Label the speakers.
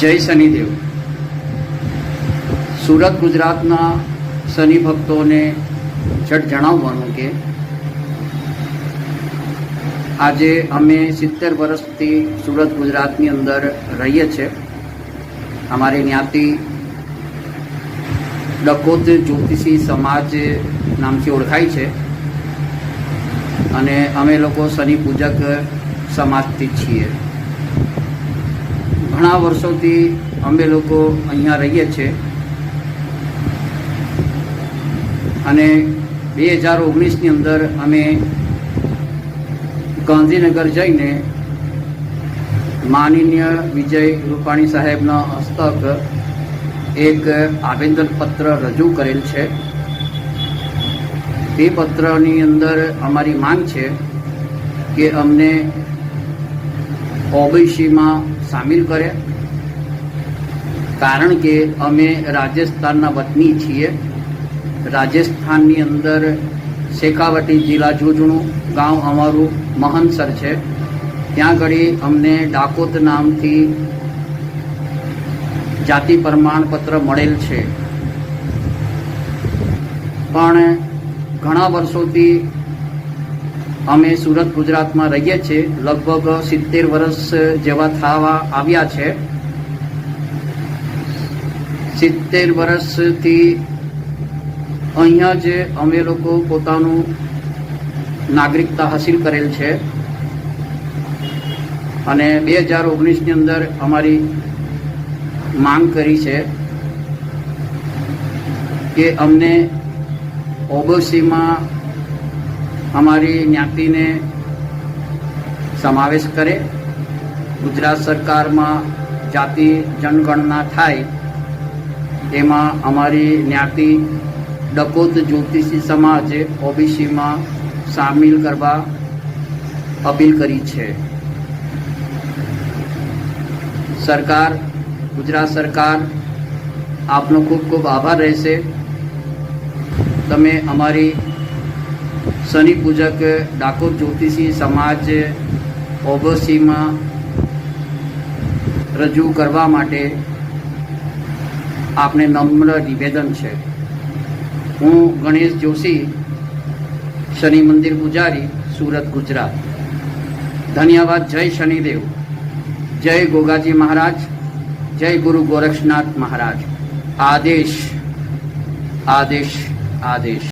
Speaker 1: જય શનિદેવ. સુરત, ગુજરાતના શનિ ભક્તોને જટ જણાવવાનું કે આજે અમે સિત્તેર વર્ષથી સુરત, ગુજરાતની અંદર રહીએ છીએ. અમારી જ્ઞાતિ ડકોત જ્યોતિષી સમાજ નામથી ઓળખાય છે. અને અમે લોકો શનિ પૂજક સમાજથી છીએ. ઘણા વર્ષોથી અમે લોકો અહીંયા રહીએ છીએ. અને બે હજાર ઓગણીસની અંદર અમે ગાંધીનગર જઈને માનનીય વિજય રૂપાણી સાહેબના હસ્તક એક આવેદનપત્ર રજૂ કરેલ છે. તે પત્રની અંદર અમારી માંગ છે કે અમને ઓબીસીમાં સામેલ કરે કારણ કે અમે રાજસ્થાનના વતની છીએ. રાજસ્થાનની અંદર શેખાવટી જિલ્લા જોજણું ગામ અમારું મહનસર છે. ત્યાં આગળ અમને ડાકોત નામથી જાતિ પ્રમાણપત્ર મળેલ છે. પણ ઘણા વર્ષોથી અમે સુરત, ગુજરાતમાં રહીએ છીએ. લગભગ સિત્તેર વર્ષ જેવા થવા આવ્યા છે. સિત્તેર વર્ષથી અહીંયા જ અમે લોકો પોતાનું નાગરિકતા હાસિલ કરેલ છે. અને બે હજાર ઓગણીસની અંદર અમારી માંગ કરી છે કે અમને ઓબીસીમાં અમારી જ્ઞાતિને સમાવેશ કરે. ગુજરાત સરકારમાં જાતિ જનગણના થાય, એમાં અમારી જ્ઞાતિ ડકોત જ્યોતિષી સમાજે ઓબીસીમાં સામેલ કરવા અપીલ કરી છે. સરકાર, ગુજરાત સરકાર, આપનો ખૂબ ખૂબ આભાર રહેશે. તમે અમારી શનિ પૂજક ડાકોર જ્યોતિષી સમાજ ઓબસીમાં રજૂ કરવા માટે આપને નમ્ર નિવેદન છે. હું ગણેશ જોશી, શનિ મંદિર પૂજારી, સુરત, ગુજરાત. ધન્યવાદ, જય શનિદેવ. જય ગોગાજી મહારાજ, જય ગુરુ ગોરક્ષનાથ મહારાજ. આદેશ આદેશ આદેશ.